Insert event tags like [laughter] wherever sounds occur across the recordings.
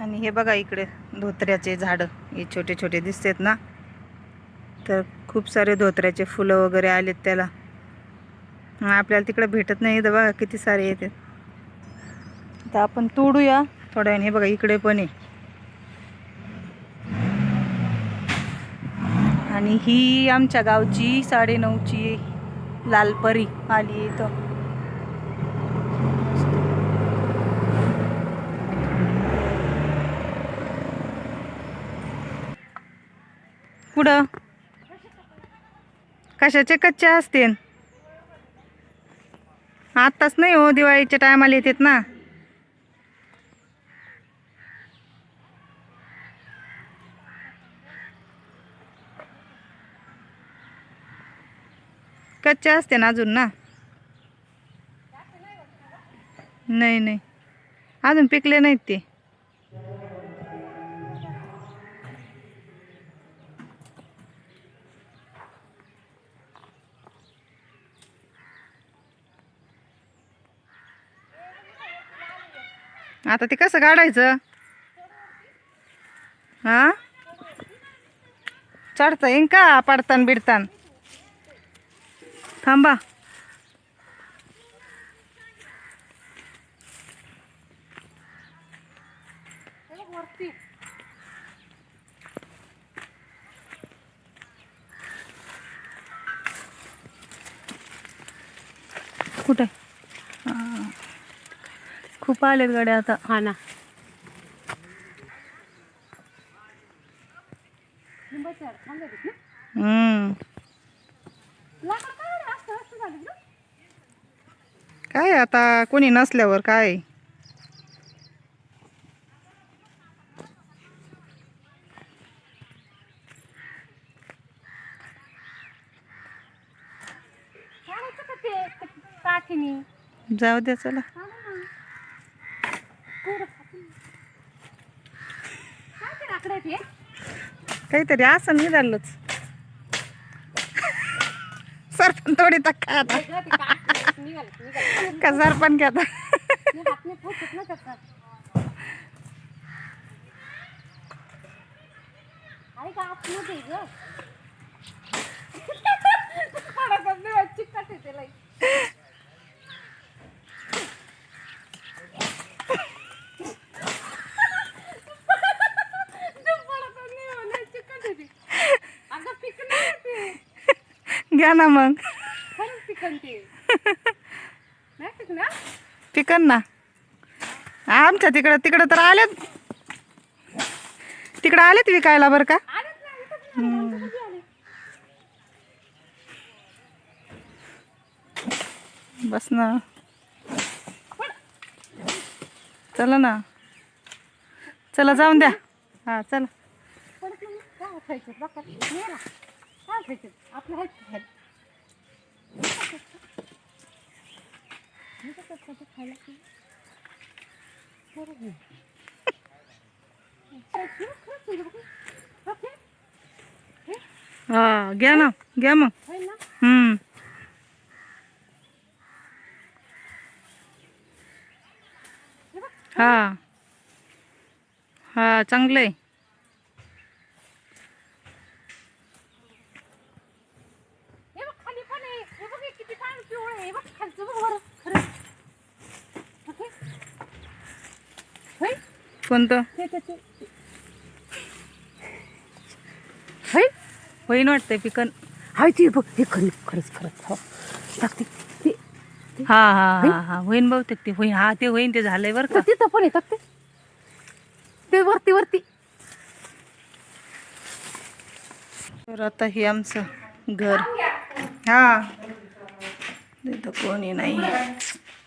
आणि हे बघा इकडे धोत्र्याचे झाडं हे छोटे छोटे दिसतात ना. तर खूप सारे धोत्र्याचे फुलं वगैरे आलेत त्याला. आपल्याला तिकडे भेटत नाही तर बघा किती सारे येतात तर आपण तोडूया थोड्या वेळाने. हे बघा इकडे पण आहे. आणि ही आमच्या गावची साडेनऊची लालपरी आली आहे इथं. कुठं? कशाचे कच्चे असतील? आत्ताच नाही हो दिवाळीच्या टायमाला येतात ना. कच्चे असते ना अजून ना? नाही नाही. अजून पिकले नाहीत ते. आता ते कसं काढायचं? हा? चढता येईन का पाडतान बिडतान? थांबा. कुठे? खूप आलेत गाड्या आता. हा ना. काय आता? कोणी नसल्यावर काय? जाऊ द्या चला. काहीतरी असं निघालच. सरपण थोडी तक्का आता. का सरपण घ्या आता? [laughs] घ्या ना मग. पिकन ना. आमच्या तिकडं तिकडं तर आलेत. तिकडं आलेत विकायला बरं का? बस ना. चला ना. चला जाऊन द्या. हा चला. आपलं आहे हा घ्या ना घ्या मग हम्म हा हा चांगलं आहे हे बघ खाली पण आहे हे बघ हे किती पान पिवळं आहे हे बघ खालचं बघ बरं खरं ओके होय कोणतं? होय होईन वाटतंय पिकन. हाय ते बघ हे खरं खरंच खरंच हो. टाकते. ते हा हा हा हा होईन बहुतेक ते होईन हा ते होईन ते झालंय बरं का. तर तिथं पण टाकते. ते वरती वरती. तर आता हे आमचं घर. हा. तिथं कोणी नाही.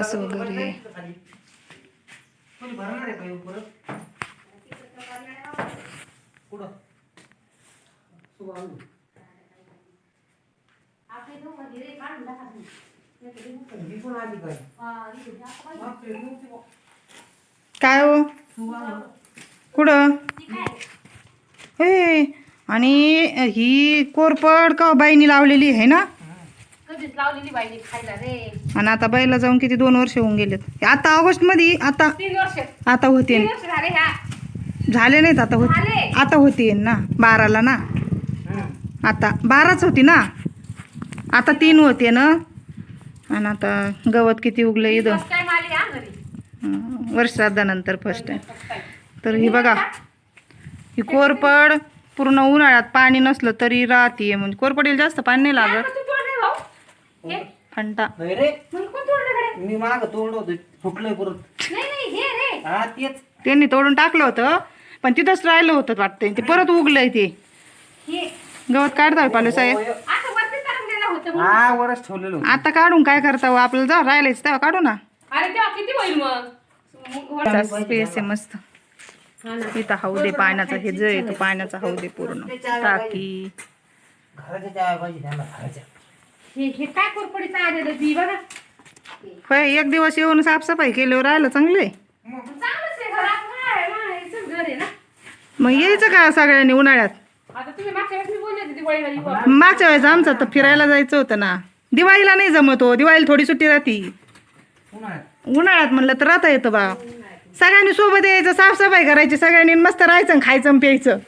असं वगैरे. काय हो. कुठं? हे आणि ही कोरपड का बाईनी लावलेली आहे ना? कधीच लावलेली बाईने खायला रे. आणि आता बाईला जाऊन किती दोन वर्ष होऊन गेलेत. आता ऑगस्टमध्ये आता तीन वर्ष. आता होते. तीन वर्ष झाले ह्या. झाले नाहीत आता होते. झाले. आता होती ना बाराला ना. आता बाराच होती ना? आता तीन होते ना? आणि आता गवत किती उगलं इथं? फर्स्ट टाइम आली हा घरी. हं, वर्षादानंतर फर्स्ट टाइम. तर ही बघा. ही कोरपड पूर्ण उन्हाळ्यात पाणी नसलं तरी राहते म्हणजे कोरपडीला जास्त पाणी नाही लागत. हे? फंटा. नाही रे. मी माग तोंड होत फुटलंय परत. नाही नाही हे रे. हा तेच. त्यांनी तोडून टाकलं होतं पण तिथंच राहिलं होतं वाटतंय ते परत उगलंय ते. हे. गवत काढता पालू साहेब. हा वरच ठेवलेलं होतं. आता काढून काय करता हो? आपल्याला जा राहिलायच तेव्हा काढू ना. अरे तेव्हा किती होईल मग? स्पेस आहे मस्त. हा ना. इथं हौदे पाण्याचा हे जे येतो पाण्याचा हौदे पूर्ण. टाकी. हे हे होय एक दिवस येऊन साफसफाई केल्यावर राहिलं चांगले मग यायचं का सगळ्यांनी उन्हाळ्यात? आता तुम्ही मागच्या वेळेस आमचं तर फिरायला जायचं होतं ना. दिवाळीला नाही जमत हो दिवाळीला थोडी सुट्टी राहती. उन्हाळ्यात म्हणलं तर राहता येतं बा. सगळ्यांनी सोबत यायचं साफसफाई करायची सगळ्यांनी मस्त राहायचं आणि खायचं आणि प्यायचं.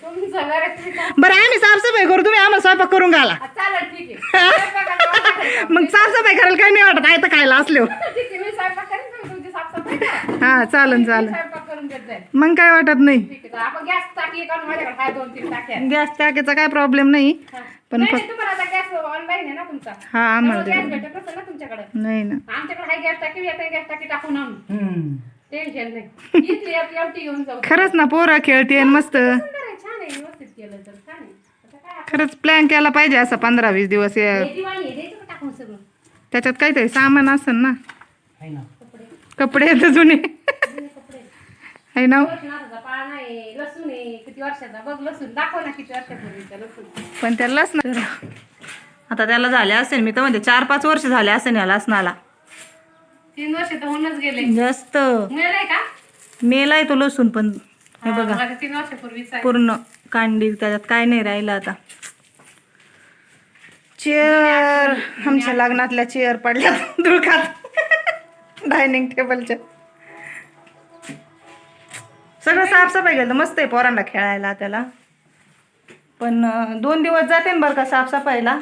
बरं आम्ही साफसफाई करू तुम्ही आम्हाला स्वयंपाक करून घाला. चालेल ठीक आहे. स्वयंपाकाला वाटायचं. [laughs] मग साफसफाई करायला काही नाही वाटत आहे तर खायला असलो. हा चालन चालन मग काय वाटत नाही? ठीक आहे आपण गॅस टाकी काढून माझ्याकडे आहे दोन तीन टाक्या. गॅस टाकीचा काय प्रॉब्लेम नाही. पण हा आम्हाला नाही ना. टेन्शन नाही. इथली आपली घेऊन जाऊ. खरंच ना पोरं खेळते आणि मस्त. सुंदर आहे छान आहे व्यवस्थित केलं तर छान आहे. आता काय आपण- खरंच प्लॅन केला पाहिजे असं पंधरा वीस दिवस हे दिवाळी आहे द्यायचं का टाकून सगळं? त्याच्यात काहीतरी सामान असेल ना. आहे ना. कपडे. कपडे आहेत जुने. जुने कपडे. आहे ना. वर्षनाथाचा पाळणा आहे लसूण आहे किती वर्षाचा बघ लसूण. दाखव ना किती वर्षापूर्वीचा लसूण. पण त्यालाच ना आता त्याला झाले असेल मी तर म्हणते चार पाच वर्ष झाले असेल या लसणाला. तीन वर्ष तर होऊनच गेले. जास्त. मिळालंय का? मेलाय तो लसूण पण हे हा, बघा. तीन वर्षापूर्वीचा आहे. पूर्ण कांडी त्याच्यात काय नाही राहिलं आता. चेअर आमच्या लग्नातल्या चेअर पडल्या धुळकात डायनिंग टेबलच्या सगळं साफसफाई केलं. मस्त आहे पोरांना खेळायला त्याला. पण अं, दोन दिवस जाते ना बरं का साफसफाईला.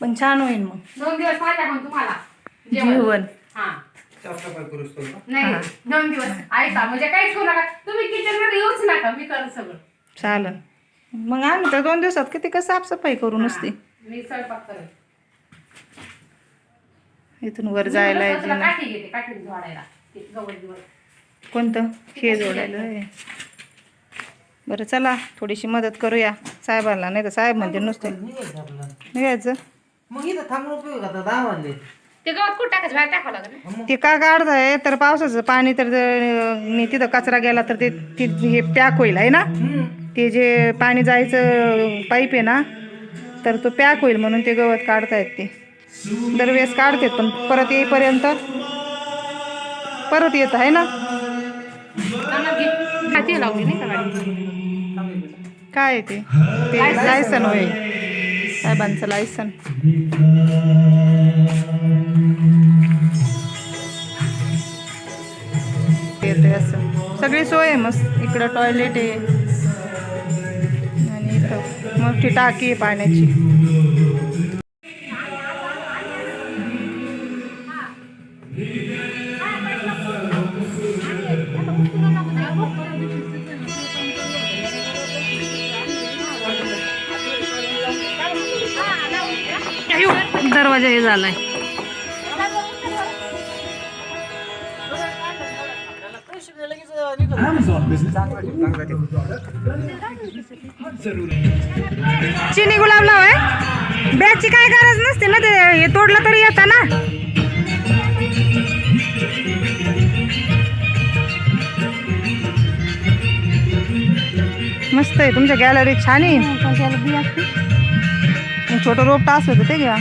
पण छान होईल मग. दोन दिवस माझ्याकडून तुम्हाला. जेवण. हा. साफसफाई करूच तो का? नाही दोन दिवस. ऐका म्हणजे काहीच करू नका. तुम्ही किचनमध्ये येऊच नका. मी करू सगळं. चालन मग आम्ही तर दोन दिवसात किती का साफसफाई करू नुसती? मी स्वयंपाक करेन. इथून वर जायला मी यायची तुला ना. काठी घेते काठी जोडायला. ते गवत बिवत. कोणतं? हे जोडायला. बरं चला थोडीशी मदत करूया साहेबांना. नाही तर साहेब म्हणजे नुसते निघायचं. मग इथं थांबून उपयोग आता दहा वाजले. ते गवत कुठं टाकायचं? बाहेर टाकावं लागेल ना? ते का काढताय तर पावसाचं पाणी तर जर नी तिथं कचरा गेला तर ते ते- हे पॅक होईल आहे ना. ते जे पाणी जायचं पाईप आहे ना तर तो पॅक होईल म्हणून ते गवत काढतायत ते. दरवेळेस काढतात पण परत येईपर्यंत परत येत आहे ना? चांगलं घे. हाती लावली नाही का गाडी? काय आहे ते? ते लायसन होय. साहेबांचं लायसन. येते असं. सगळी सोय आहे मस्त. इकडं टॉयलेट आहे. आणि इथं मोठी टाकी आहे पाण्याची. दरवाजा हे झालाय. चिनी गुलाब लाव आहे बॅगची काय गरज नसते ना ते हे तोडलं तरी येतं ना. मस्त आहे तुमच्या गॅलरी छान आहे. छोटं रोपटा असलं तर ते घ्या.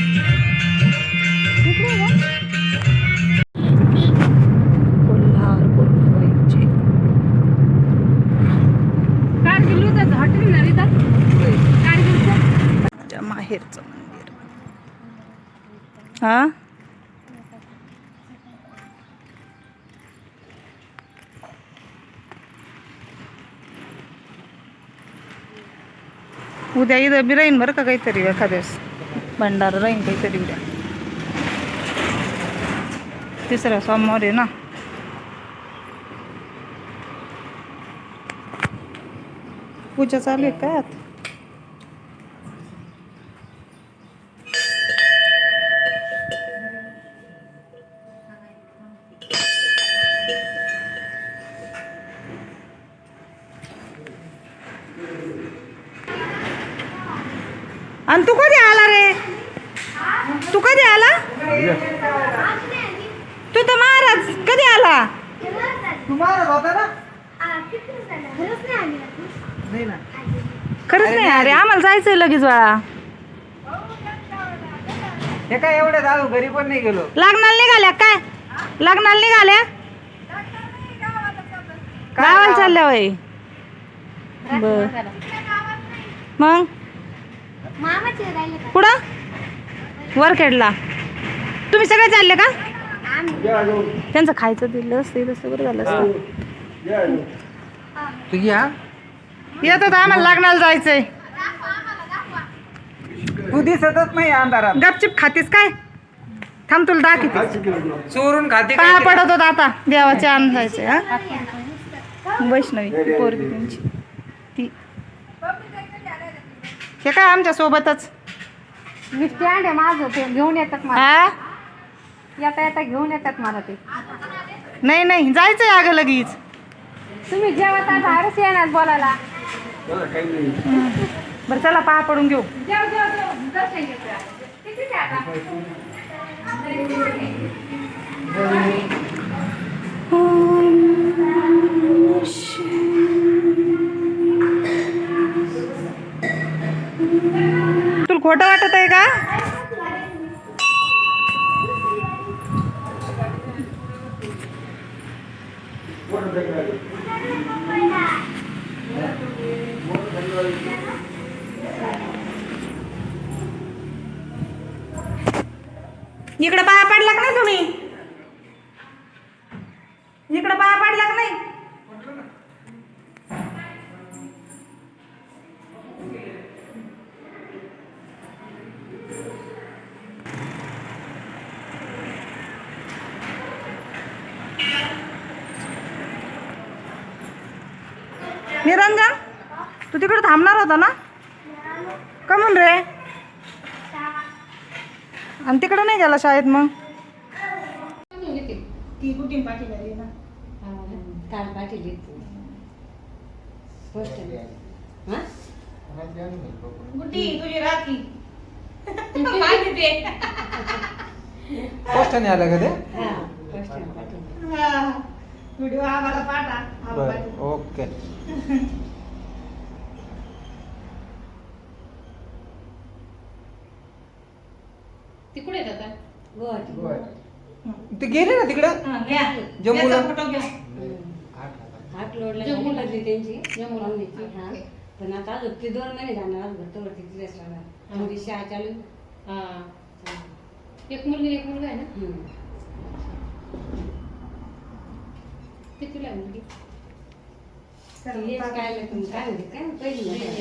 माझ्या मंदिर. हा? उद्या इथं बी राहीन बरं का काहीतरी एखाद्यास दिवस भंडारा राहीन काहीतरी उद्या. तिसरा सोमवार आहे ना? पूजा चालू आहे काय आला रे? तू कधी आला? तू तर महाराज कधी आला? तुम्हाला होता ना? नाही ना. खरंच नाही अरे आम्हाला जायचंय लगेच बाळा. हे काय एवढे दादू घरी पण नाही गेलो. लग्नाला निघाल्या काय? लग्नाला निघाल्या? गावाला चालल्या वय बर. मग? कुठं? वरखेडला. तुम्ही सगळे चालले का? आम्ही. त्यांचं खायचं दिलं असतं तसं बरं झालं असतं. तू घ्या येत होतं आम्हाला लग्नाला जायचंय. तू दिसतच नाही अंधारात. गपचिप खातीस काय? थांब तुला दाखवते. चोरून खाते काय पडत होत आता. देवाचे अन्न जायचे हा? वैष्णवी पोरगी त्यांची ती हे काय आमच्या सोबतच मी स्टँड आहे माझं ते घेऊन येतात मला. हा? येता येता घेऊन येतात मला ते. नाही नाही जायचंय अगं लगेच. तुम्ही जेवता बाहेरच येणार बोलायला. बरं चला पाया पडून घेऊ. जेव जेव जेव. दर्शन घेतलं किती ते आता? खोटं वाटत आहे का? इकडे पाया पडला का नाही तुम्ही. निरंजन तू तिकडे थांबणार होता ना? का म्हणून रे? आणि तिकडे नाही गेला शाळेत मग? ती कुठे पाठीला ना? काल पाठीली. गुड्डी तुझी राखी. पोस्टाने आलं का ते? व्हिडिओ आम्हाला पाठा. बरं ओके. तिकडे ते गेले ना तिकडं? जम्मूला? फोटो घ्या. लोडला त्यांची. हा. पण आता अजून ते दोन महिने जाणार घट्टवरती तिथेच राहणार. म्हणजे शाळा चालू. एक मुलगी एक मुलगा आहे ना? ते हेच काय काय पहिली काही.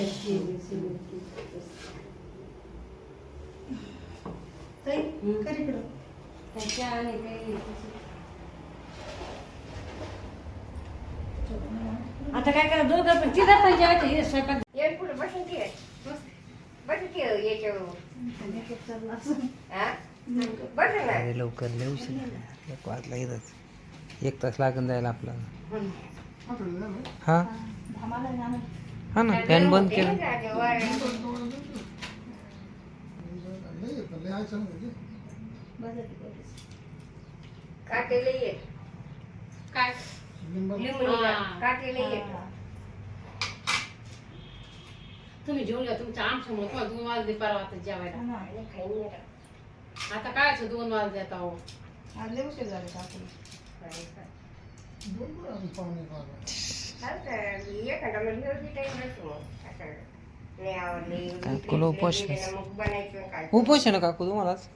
आता काय करा दोघं पण तिथं पण जेवायचं हे स्वयंपाक. अरे लवकर लय उशीर झाला. एक वाजला इथंच. एक तास लागून जायला आपल्याला. हा? हा ना फॅन बंद केला. काय? लिंबू. तुम्ही जेवून घ्या तुमच्या आमच्यामुळे तुम्हाला दोन वाजले परवा आता जेवायला. आता काय असं दोन वाजले आता हो? आज उशीर झाले काकूला उपवास उपोष आहे ना काकू तुम्हालाच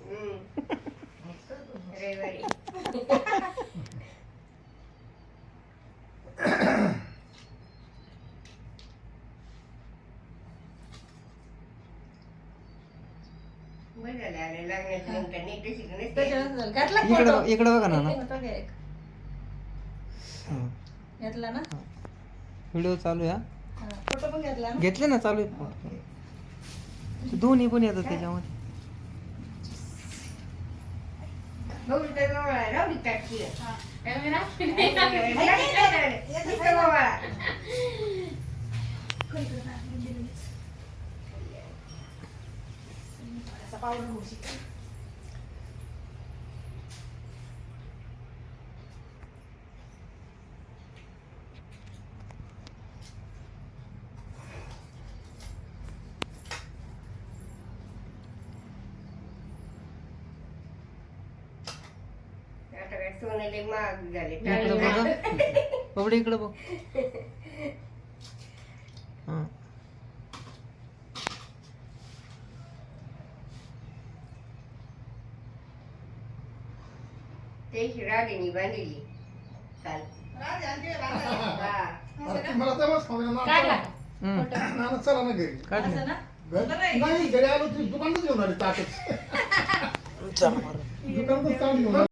इकडे बघ- इकडे बघा ना घेतला ना व्हिडिओ चालू आहे हा. फोटो पण घेतला ना घेतले ना चालू आहे दोन्ही पण येतात त्याच्यामध्ये इकडे बघा. [laughs] बाबडे इकडे बघ. हा. ते शिराडीनी बांधली. काल मला तेव्हाच खाऊ काढला हम्म. ना चला ना घरी. काढले घरी- नाही घरी आलो तरी दुकानातच घेऊन आली ताटच. चला बरं. दुकानातच ताट घेऊन आली.